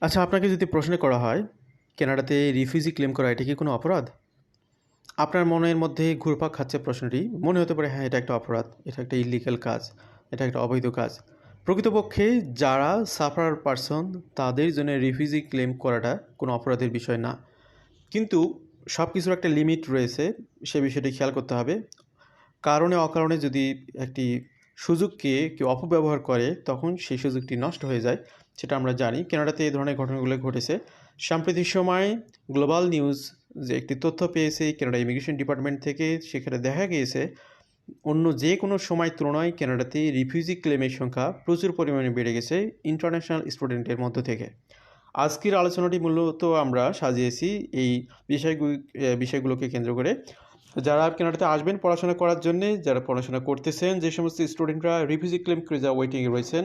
আচ্ছা আপনাকে যদি প্রশ্ন করা হয়, কানাডাতে রিফিউজি ক্লেম করা এটা কি কোনো অপরাধ? আপনার মনের মধ্যে ঘুরপাক খাচ্ছে প্রশ্নটি, মনে হতে পারে হ্যাঁ এটা একটা অপরাধ, এটা একটা ইলিগাল কাজ, এটা একটা অবৈধ কাজ। প্রকৃতপক্ষে যারা সাফার পারসন তাদের জন্য রিফিউজি ক্লেম করাটা কোনো অপরাধের বিষয় না। কিন্তু সব কিছুর একটা লিমিট রয়েছে, সে বিষয়টি খেয়াল করতে হবে। কারণে অকারণে যদি একটি সুযোগকে কেউ অপব্যবহার করে, তখন সেই সুযোগটি নষ্ট হয়ে যায়। সেটা আমরা জানি। কানাডাতে এই ধরনের ঘটনাগুলো ঘটেছে। সাম্প্রতিক সময়ে গ্লোবাল নিউজ যে একটি তথ্য পেয়েছে, কানাডা ইমিগ্রেশন ডিপার্টমেন্ট থেকে, সেখানে দেখা গিয়েছে, অন্য যে কোনো সময় তুলনায় কানাডাতে রিফিউজি ক্লেমের সংখ্যা প্রচুর পরিমাণে বেড়ে গেছে ইন্টারন্যাশনাল স্টুডেন্টের মধ্য থেকে। আজকের আলোচনাটি মূলত আমরা সাজিয়েছি এই বিষয়গুলি বিষয়গুলোকে কেন্দ্র করে। যারা কানাডাতে আসবেন পড়াশোনা করার জন্য, যারা পড়াশোনা করতেছেন, যে সমস্ত স্টুডেন্টরা রিফিউজি ক্লেম করে যা ওয়েটিংয়ে রয়েছেন,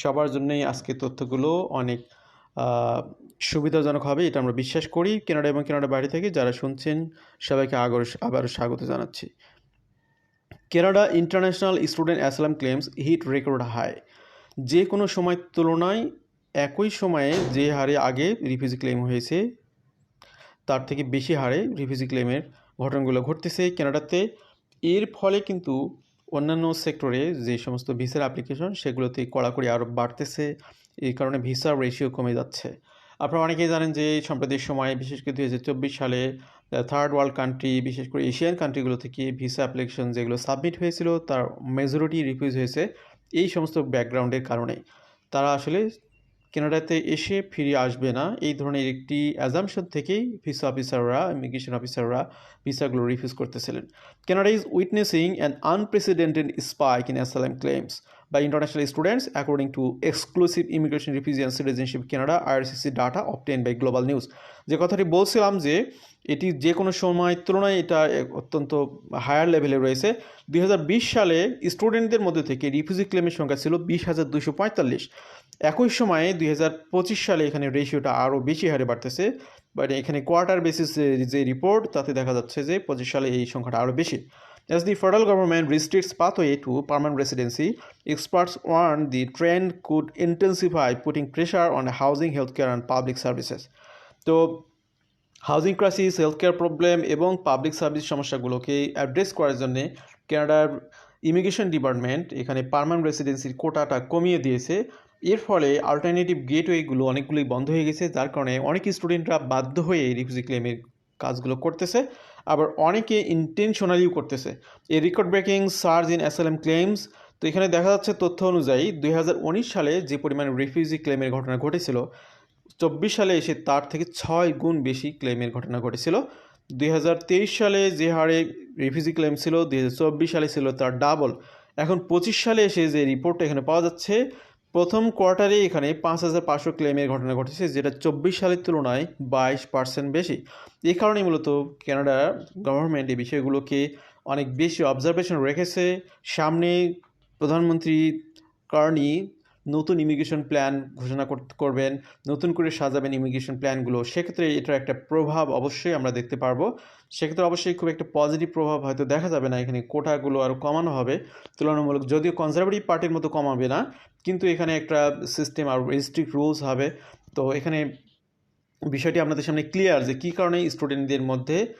সবার জন্যই আজকে তথ্যগুলো অনেক সুবিধাজনক হবে, এটা আমরা বিশ্বাস করি। কানাডা এবং কানাডা বাইরে থেকে যারা শুনছেন, সবাইকে আগর, আবারও স্বাগত জানাচ্ছি। Canada international student asylum claims hit record high যে কোনো সময় তুলনায় একই সময়ে যে হারে আগে রিফিউজি ক্লেম হয়েছে, তার থেকে বেশি হারে রিফিউজি ক্লেমের ঘটনাগুলো ঘটতেছে কানাডাতে। এর ফলে কিন্তু অন্যান্য সেক্টরে যে সমস্ত ভিসার অ্যাপ্লিকেশন সেগুলোতে কড়াকড়ি আরও বাড়তেছে। এই কারণে ভিসার রেশিও কমে যাচ্ছে। আপনারা অনেকেই জানেন যে সম্প্রতির সময়ে, বিশেষ করে দু হাজার চব্বিশ সালে থার্ড ওয়ার্ল্ড কান্ট্রি বিশেষ করে এশিয়ান কান্ট্রিগুলো থেকে ভিসা অ্যাপ্লিকেশন যেগুলো সাবমিট হয়েছিল, তার মেজরিটি রিফিউজ হয়েছে। এই সমস্ত ব্যাকগ্রাউন্ডের কারণে। তারা আসলে কানাডাতে এসে ফিরে আসবে না। এই ধরনের একটি অ্যাজামশন থেকেই ভিসা অফিসাররা ইমিগ্রেশন অফিসাররা ভিসাগুলো রিফিউজ করতেছিলেন। Canada is witnessing an unprecedented spike in asylum claims by international students, according to exclusive immigration refugee and citizenship canada ircc data obtained by global news যে কথাটি বলছিলাম যে, এটি যে কোনো সময় তুলনায় এটা অত্যন্ত হায়ার লেভেলে রয়েছে। দুই হাজার বিশ সালে স্টুডেন্টদের মধ্যে থেকে রিফিউজি ক্লেমের সংখ্যা ছিল বিশ হাজার দুশো পঁয়তাল্লিশ। একই সময়ে দুই হাজার পঁচিশ সালে এখানে রেশিওটা আরও বেশি হারে বাড়তেছে বাট এখানে কোয়ার্টার বেসিস যে রিপোর্ট তাতে দেখা যাচ্ছে যে পঁচিশ সালে এই সংখ্যাটা আরও বেশি As the federal government restricts pathway to permanent residency, experts warn the trend could intensify, putting pressure on housing, healthcare, and public services. তো housing crisis health care problem এবং পাবলিক সার্ভিস সমস্যাগুলোকে অ্যাড্রেস করার জন্য কানাডার immigration department এখানে permanent রেসিডেন্সির কোটাটা কমিয়ে দিয়েছে এর ফলে অল্টারনেটিভ গেটওয়েগুলো অনেকগুলোই বন্ধ হয়ে গেছে, যার কারণে অনেক স্টুডেন্টরা বাধ্য হয়ে রিফিউজি ক্লেমের কাজগুলো করতেছে। আবার অনেকে ইন্টেনশনালিও করতেছে। এই record breaking surge in asylum claims তো এখানে দেখা যাচ্ছে তথ্য অনুযায়ী দুই হাজার উনিশ সালে যে পরিমাণ রিফিউজি ক্লেমের ঘটনা ঘটেছিল, চব্বিশ সালে এসে তার থেকে ছয় গুণ বেশি ক্লেমের ঘটনা ঘটেছিল। দুই হাজার তেইশ সালে যে হারে রিফিউজি ক্লেম ছিল, দুই হাজার চব্বিশ সালে ছিল তার ডাবল এখন পঁচিশ সালে এসে যে রিপোর্ট এখানে পাওয়া যাচ্ছে প্রথম কোয়ার্টারে এখানে পাঁচ হাজার পাঁচশো ক্লেমের ঘটনা ঘটেছে, যেটা চব্বিশ সালের তুলনায় বাইশ পার্সেন্ট বেশি। এই কারণে মূলত কানাডা গভর্নমেন্ট এই বিষয়গুলোকে অনেক বেশি অবজারভেশন রেখেছে। সামনে প্রধানমন্ত্রী কার্নি নতুন ইমিগ্রেশন প্ল্যান ঘোষণা কর- করবেন, নতুন করে সাজাবেন ইমিগ্রেশন প্ল্যানগুলো সেক্ষেত্রে এটার একটা প্রভাব অবশ্যই আমরা দেখতে পারব। সেক্ষেত্রে অবশ্যই খুব একটা পজিটিভ প্রভাব হয়তো দেখা যাবে না, এখানে কোটাগুলো আরও কমানো হবে। তুলনামূলক যদিও কনজারভেটিভ পার্টির মতো কমাবে না, কিন্তু এখানে একটা সিস্টেম আর রেস্ট্রিক্ট রুলস হবে। তো এখানে বিষয়টি আপনাদের সামনে ক্লিয়ার যে কী কারণে স্টুডেন্টদের মধ্যে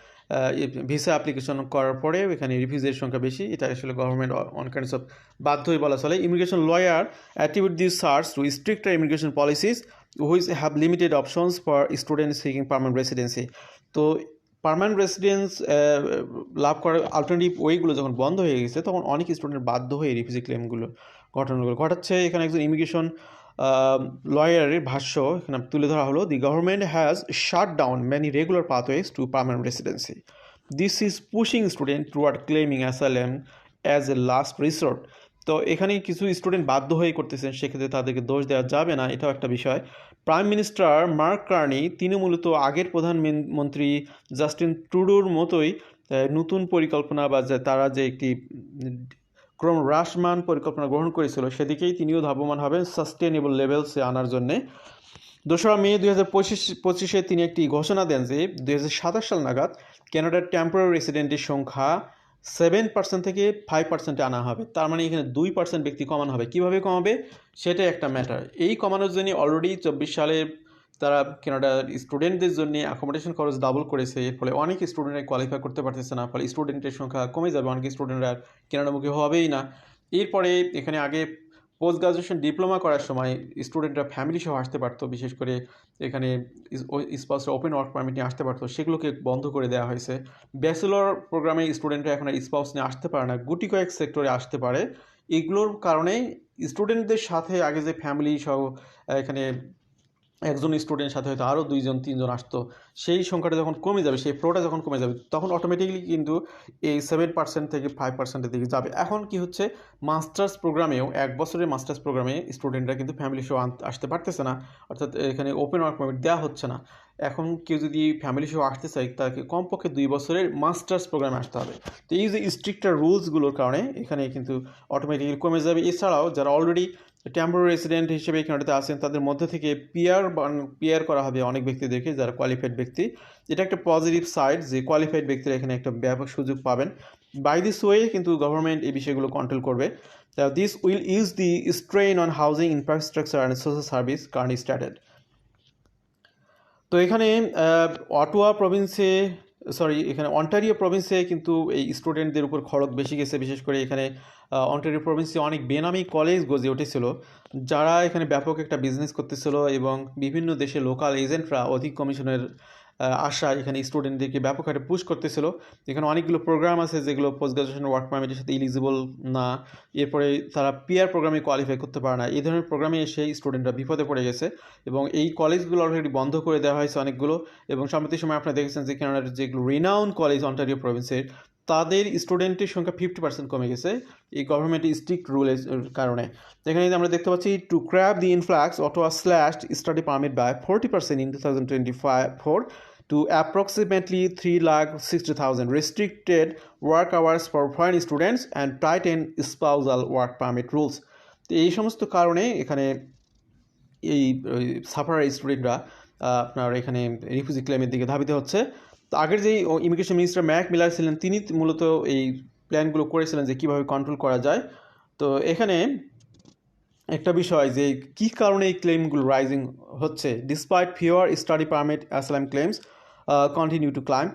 ভিসা অ্যাপ্লিকেশন করার পরে এখানে রিফিউজের সংখ্যা বেশি। এটা আসলে গভর্নমেন্ট অন কাইন্ডস অফ বাধ্যই বলা চলে। Immigration lawyer অ্যাটিভিট this surge to stricter immigration policies which have limited options for student seeking permanent residency তো পার্মানেন্ট রেসিডেন্স লাভ করার অল্টারনেটিভ ওয়েগুলো যখন বন্ধ হয়ে গেছে, তখন অনেক স্টুডেন্ট বাধ্য হয়ে রিফিউজি ক্লেমগুলো ঘটনাগুলো ঘটাচ্ছে এখানে একজন ইমিগ্রেশন লয়ারের ভাষ্য এখানে তুলে ধরা হলো the government has shut down many regular pathways to permanent residency this is pushing student toward claiming asylum as a last resort তো এখানে কিছু স্টুডেন্ট বাধ্য হয়ে করতেছেন, সেক্ষেত্রে তাদেরকে দোষ দেওয়া যাবে না, এটাও একটা বিষয়। প্রাইম মিনিস্টার মার্ক কার্নি তিনি মূলত আগের প্রধানমন্ত্রী জাস্টিন ট্রুডোর মতোই নতুন পরিকল্পনা বা তারা যে একটি ক্রম হ্রাসমান পরিকল্পনা গ্রহণ করেছিল, সেদিকেই তিনিও ধাবমান হবেন সাস্টেনেবল লেভেলসে আনার জন্যে। দোসরা মে দুই হাজার পঁচিশ, পঁচিশে তিনি একটি ঘোষণা দেন যে দুই হাজার সাতাশ সাল নাগাদ কানাডার টেম্পোরারি রেসিডেন্টের সংখ্যা সেভেন পার্সেন্ট থেকে ফাইভ পার্সেন্টে আনা হবে। তার মানে এখানে দুই পার্সেন্ট ব্যক্তি কমানো হবে। কীভাবে কমাবে? সেটাই একটা ম্যাটার এই কমানোর জন্য অলরেডি চব্বিশ সালের তারা কানাডার স্টুডেন্টদের জন্য অ্যাকোমোডেশন খরচ ডাবল করেছে, এর ফলে অনেক স্টুডেন্টরা কোয়ালিফাই করতে পারতেছে না, ফলে স্টুডেন্টের সংখ্যা কমে যাবে, অনেক স্টুডেন্টরা কানাডামুখী হবেই না। এরপরে এখানে আগে পোস্ট গ্রাজুয়েশন ডিপ্লোমা করার সময় স্টুডেন্টরা ফ্যামিলি সহ আসতে পারতো, বিশেষ করে এখানে স্পাউসরা ওপেন ওয়ার্ক পারমিট নিয়ে আসতে পারতো, সেগুলোকে বন্ধ করে দেওয়া হয়েছে। ব্যাচেলর প্রোগ্রামে স্টুডেন্টরা এখন আর স্পাউস নিয়ে আসতে পারে না, গুটি কয়েক সেক্টরে আসতে পারে। এগুলোর কারণে স্টুডেন্টদের সাথে আগে যে ফ্যামিলি সহ, এখানে একজন স্টুডেন্টের সাথে হয়তো আরও দুইজন, তিনজন আসতো, সেই সংখ্যাটা যখন কমে যাবে, সেই ফ্লোটা যখন কমে যাবে, তখন অটোমেটিকলি কিন্তু এই সেভেন পার্সেন্ট থেকে ফাইভ পার্সেন্টের দিকে যাবে। এখন কি হচ্ছে মাস্টার্স প্রোগ্রামেও এক বছরের মাস্টার্স প্রোগ্রামে স্টুডেন্টরা কিন্তু ফ্যামিলি সহ আসতে পারতেছে না, অর্থাৎ এখানে ওপেন ওয়ার্ক পারমিট দেওয়া হচ্ছে না। এখন কেউ যদি ফ্যামিলি সহ আসতে চায়, তাকে কমপক্ষে দুই বছরের মাস্টার্স প্রোগ্রামে আসতে হবে। তো এই যে স্ট্রিক্টার রুলসগুলোর কারণে এখানে কিন্তু অটোমেটিক্যালি কমে যাবে। এছাড়াও যারা অলরেডি টেম্পোরারি রেসিডেন্ট হিসেবে কানাডাতে আছেন তাদের মধ্যে থেকে পিয়ার পিয়ার করা হবে অনেক ব্যক্তিদেরকে যারা কোয়ালিফাইড ব্যক্তি। এটা একটা পজিটিভ সাইড যে কোয়ালিফাইড ব্যক্তিরা এখানে একটা ব্যাপক সুযোগ পাবেন। বাই দিস ওয়ে কিন্তু গভর্নমেন্ট এই বিষয়গুলো কন্ট্রোল করবে। This will use the strain on housing infrastructure and social service current started তো এখানে অটোয়া প্রভিন্সে সরি এখানে অন্টারিও প্রভিন্সে কিন্তু এই স্টুডেন্টদের উপর খরচ বেশি গেছে। বিশেষ করে এখানে অন্টারিও প্রভিন্সে অনেক বেনামি কলেজ গজে উঠেছিল, যারা এখানে ব্যাপক একটা বিজনেস করতেছিল এবং বিভিন্ন দেশে লোকাল এজেন্টরা অধিক কমিশনের আশায় এখানে স্টুডেন্টদেরকে ব্যাপক হারে পুশ করতেছিল। এখানে অনেকগুলো প্রোগ্রাম আছে যেগুলো পোস্ট গ্রাজুয়েশন ওয়ার্ক পারমিটের সাথে ইলিজিবল না, এরপরে তারা পিয়ার প্রোগ্রামে কোয়ালিফাই করতে পারে না। এই ধরনের প্রোগ্রামে এসে স্টুডেন্টরা বিপদে পড়ে গেছে এবং এই কলেজগুলো অলরেডি বন্ধ করে দেওয়া হয়েছে অনেকগুলো এবং সাম্প্রতিক সময় আপনারা দেখেছেন যে কানাডার যেগুলো রিনাউন কলেজ অন্টারিও প্রভিন্সের তাদের স্টুডেন্টের সংখ্যা ফিফটি পার্সেন্ট কমে গেছে এই গভর্নমেন্টের স্ট্রিক্ট রুলের কারণে। এখানে আমরা দেখতে পাচ্ছি to curb the influx Ottawa slash study permit by forty percent in two thousand twenty five four two to approximately 3 lakh 60,000 restricted work hours for foreign students and tighten spousal work permit rules তো এই সমস্ত কারণে এখানে এই suffer স্টুডেন্টরা আপনার এখানে refugee ক্লেমের দিকে ধাবিত হচ্ছে। তো আগের যেই ইমিগ্রেশন মিনিস্টার ম্যাক মিলার ছিলেন, তিনি মূলত এই প্ল্যানগুলো করেছিলেন যে কীভাবে কন্ট্রোল করা যায়। তো এখানে একটা বিষয় যে কী কারণে এই ক্লেমগুলো রাইজিং হচ্ছে? Despite fewer study permit asylum claims continue to climb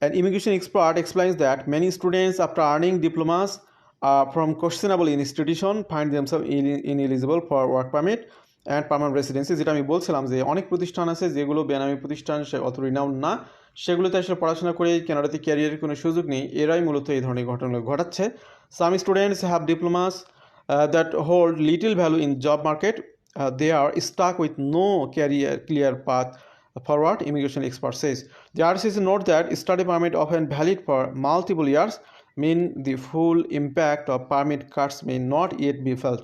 and immigration expert explains that many students after earning diplomas from questionable institution find themselves in ineligible for work permit and permanent residency যেটা আমি বলছিলাম যে অনেক প্রতিষ্ঠান আছে যেগুলো বেনামি প্রতিষ্ঠান, সে অত রিনাউন্ড না। সেগুলোতে আসলে পড়াশোনা করে ক্যানাডাতে ক্যারিয়ারের কোনো সুযোগ নেই। এরাই মূলত এই ধরনের ঘটনাগুলো ঘটাচ্ছে। Some students have diplomas that hold little value in job market they are stuck with no career clear path forward immigration expert says they are sees note that study permit off and valid for multiple years mean the full impact of permit cards may not yet be felt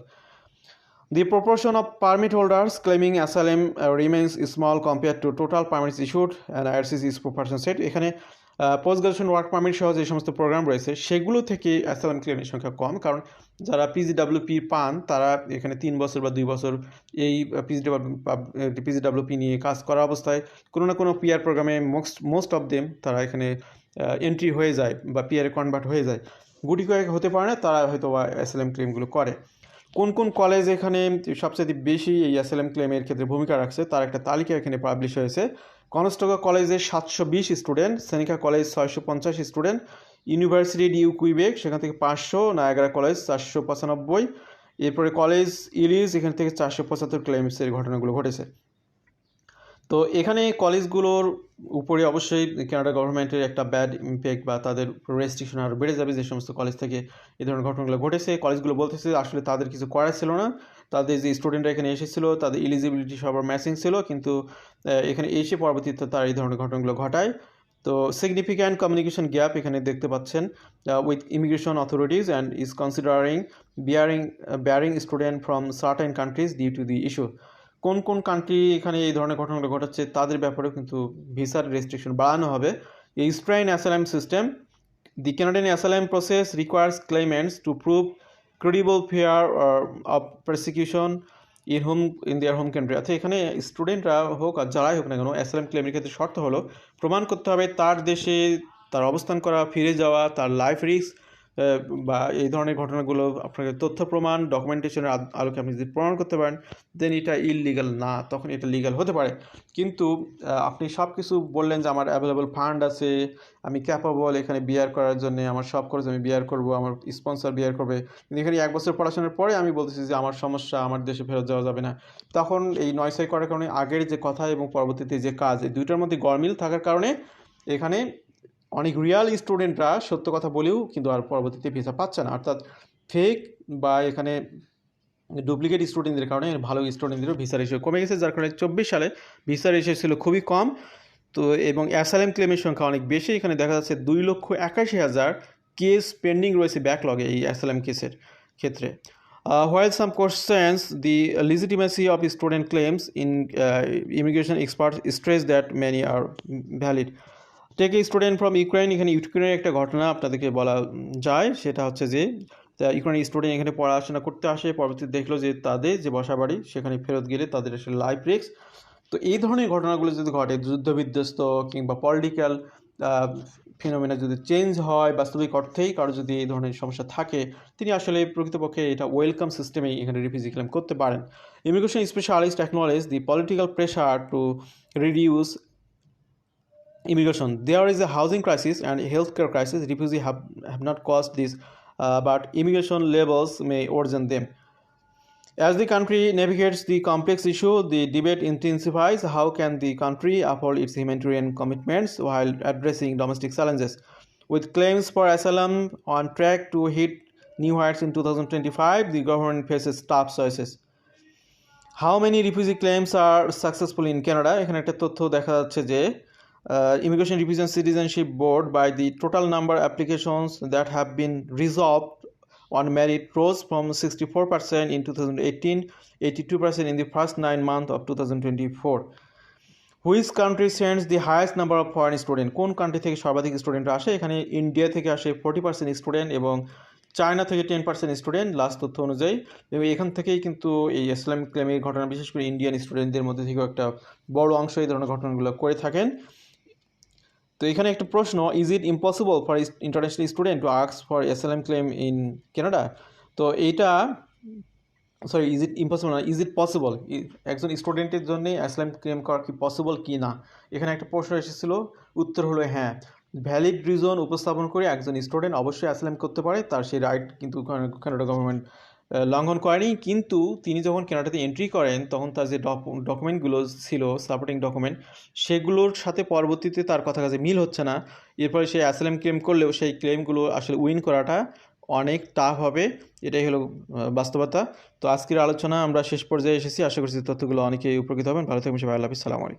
the proportion of permit holders claiming asylum uh, remains small compared to total permits issued and IRCC is proportion set. এখানে post graduation work permit সহ যে সমস্ত programme রয়েছে সেগুলো থেকে asylum ক্লেমের সংখ্যা কম। কারণ যারা পিজিডাব্লিউপি পান তারা এখানে তিন বছর বা দুই বছর এই পিজিডাব্লিউ পিজিডাব্লিউপি নিয়ে কাজ করা অবস্থায় কোনো না কোনো পিআর প্রোগ্রামে মোস্ট মোস্ট অফ দেম তারা এখানে এন্ট্রি হয়ে যায় বা পিআরে কনভার্ট হয়ে যায়। গুটি কয়েক হতে পারে না তারা হয়তো বা ক্লেমগুলো করে। কোন কোন কলেজ এখানে সবচেয়ে বেশি এই অ্যাসালাম ক্লেমের ক্ষেত্রে ভূমিকা রাখছে তার একটা তালিকা এখানে পাবলিশ হয়েছে। কনস্টকা কলেজে সাতশো বিশ স্টুডেন্ট সেনিকা কলেজ ছয়শো পঞ্চাশ স্টুডেন্ট ইউনিভার্সিটি ডিউ কুইবেক সেখান থেকে পাঁচশো নায়াগ্রা কলেজ চারশো পঁচানব্বই, এরপরে কলেজ ইলিজ এখান থেকে চারশো পঁচাত্তর ক্লেমসের ঘটনাগুলো ঘটেছে। তো এখানে কলেজগুলোর উপরে অবশ্যই কানাডা গভর্নমেন্টের একটা ব্যাড ইম্প্যাক্ট বা তাদের রেস্ট্রিকশন আরও বেড়ে যাবে যে সমস্ত কলেজ থেকে এই ধরনের ঘটনাগুলো ঘটেছে। কলেজগুলো বলতেছে আসলে তাদের কিছু করার ছিল না। তাদের যে স্টুডেন্টরা এখানে এসেছিল, তাদের এলিজিবিলিটি সবার ম্যাচিং ছিল, কিন্তু এখানে এসে পরবর্তীতে তারা এই ধরনের ঘটনাগুলো ঘটায়। তো সিগনিফিক্যান্ট কমিউনিকেশন গ্যাপ এখানে দেখতে পাচ্ছেন with immigration authorities and is considering barring barring student from certain countries due to the issue কোন কোন কান্ট্রি এখানে এই ধরনের ঘটনাগুলো ঘটাচ্ছে তাদের ব্যাপারেও কিন্তু ভিসার রেস্ট্রিকশন বাড়ানো হবে। এই strain asylum system the Canadian asylum process requires claimants to prove credible fear of of in home in in home country. অর্থাৎ এখানে স্টুডেন্টরা হোক আর যারাই হোক না কেন অ্যাসালাম ক্লেমের ক্ষেত্রে শর্ত হলো, প্রমাণ করতে হবে তার দেশে তার অবস্থান করা, ফিরে যাওয়া, তার লাইফ রিস্ক বা এই ধরনের ঘটনাগুলো আপনাকে তথ্য প্রমাণ ডকুমেন্টেশনের আলোকে আপনি যদি প্রমাণ করতে পারেন দেন এটা ইললিগাল না, তখন এটা লিগাল হতে পারে। কিন্তু আপনি সব কিছু বললেন যে আমার অ্যাভেলেবল ফান্ড আছে, আমি ক্যাপাবল এখানে বিয়ার করার জন্য, আমার সব খরচ আমি বিয়ার করব, আমার স্পন্সর বিয়ার করবে। কিন্তু এখানে এক বছর পড়াশোনার পরে আমি বলতেছি যে আমার সমস্যা, আমার দেশে ফেরত যাওয়া যাবে না। তখন এই নয়সাই করার কারণে আগের যে কথা এবং পরবর্তীতে যে কাজ, এই দুইটার মধ্যে গরমিল থাকার কারণে এখানে অনেক রিয়াল স্টুডেন্টরা সত্য কথা বলেও কিন্তু আর পরবর্তীতে ভিসা পাচ্ছে না। অর্থাৎ ফেক বা এখানে ডুপ্লিকেট স্টুডেন্টদের কারণে ভালো স্টুডেন্টদেরও ভিসা রেশিও কমে গেছে। যার কারণে চব্বিশ সালে ভিসা রেশিও ছিল খুবই কম। তো এবং অ্যাসাইলাম ক্লেমের সংখ্যা অনেক বেশি। এখানে দেখা যাচ্ছে দুই লক্ষ একাশি হাজার কেস পেন্ডিং রয়েছে ব্যাকলগে এই অ্যাসাইলাম কেসের ক্ষেত্রে। While some questions the legitimacy of student claims in immigration expert stress that many are valid take a student from Ukraine এখানে ইউক্রেনের একটা ঘটনা আপনাদেরকে বলা যায়। সেটা হচ্ছে যে ইউক্রেন স্টুডেন্ট এখানে পড়াশোনা করতে আসে, পরবর্তীতে দেখল যে তাদের যে বসা বাড়ি, সেখানে ফেরত গেলে তাদের আসলে লাইফ রিস্ক তো এই ধরনের ঘটনাগুলো যদি ঘটে যুদ্ধ বিধ্বস্ত কিংবা পলিটিক্যাল ফিনোমিনা যদি চেঞ্জ হয়, বাস্তবিক অর্থেই কারও যদি এই ধরনের সমস্যা থাকে, তিনি আসলে প্রকৃতপক্ষে এটা ওয়েলকাম সিস্টেমেই এখানে রিফিউজি ক্লেম করতে পারেন। Immigration specialist acknowledge the political pressure to reduce immigration. There is a housing crisis and healthcare crisis. Refugees have, have not caused this, uh, but immigration levels may worsen them. As the country navigates the complex issue, the debate intensifies. How can the country uphold its humanitarian commitments while addressing domestic challenges? With claims for asylum on track to hit new heights in 2025, the government faces tough choices. How many refugee claims are successful in Canada এখানে একটা তথ্য দেখা যাচ্ছে যে immigration refugee citizenship board by the total number applications that have been resolved on merit rose from 64% in 2018 82% in the first nine months of 2024 which country sends the highest number of foreign student কোন country থেকে সর্বাধিক student আসে? এখানে India থেকে আসে forty percent student এবং China থেকে ten percent student last তথ্য অনুযায়ী। এবং এখান থেকেই কিন্তু এই ইসলামিক ক্লেমের ঘটনা, বিশেষ করে ইন্ডিয়ান স্টুডেন্টদের মধ্যে থেকেও একটা বড় অংশ এই ধরনের ঘটনাগুলো করে থাকেন। তো এখানে একটা প্রশ্ন is it impossible for international student to আক্স for asylum claim in Canada তো এইটা সরি ইজ ইট ইম্পসিবল না ইজ ইট পসিবল একজন স্টুডেন্টের জন্য অ্যাসলাম ক্লেম করা কি পসিবল কি না? এখানে একটা প্রশ্ন এসেছিল, উত্তর হলো হ্যাঁ। ভ্যালিড রিজন উপস্থাপন করে একজন স্টুডেন্ট অবশ্যই অ্যাসলাম করতে পারে, তার সেই রাইট কিন্তু কানাডা গভর্নমেন্ট লঙ্ঘন করেনি, কিন্তু তিনি যখন কানাডাতে এন্ট্রি করেন, তখন তার যে ডকুমেন্টগুলো ছিল সাপোর্টিং ডকুমেন্ট সেগুলোর সাথে পরবর্তীতে তার কথা কাছে মিল হচ্ছে না। এরপরে সে অ্যাসেলেম ক্লেম করলেও সেই ক্লেমগুলো আসলে উইন করাটা অনেক টাফ হবে, এটাই হলো বাস্তবতা। তো আজকের আলোচনা আমরা শেষ পর্যায়ে এসেছি। আশা করছি তথ্যগুলো অনেকেই উপকৃত হবেন। ভালো থাকবেন সবাই। আল্লাহ আলাইকুম।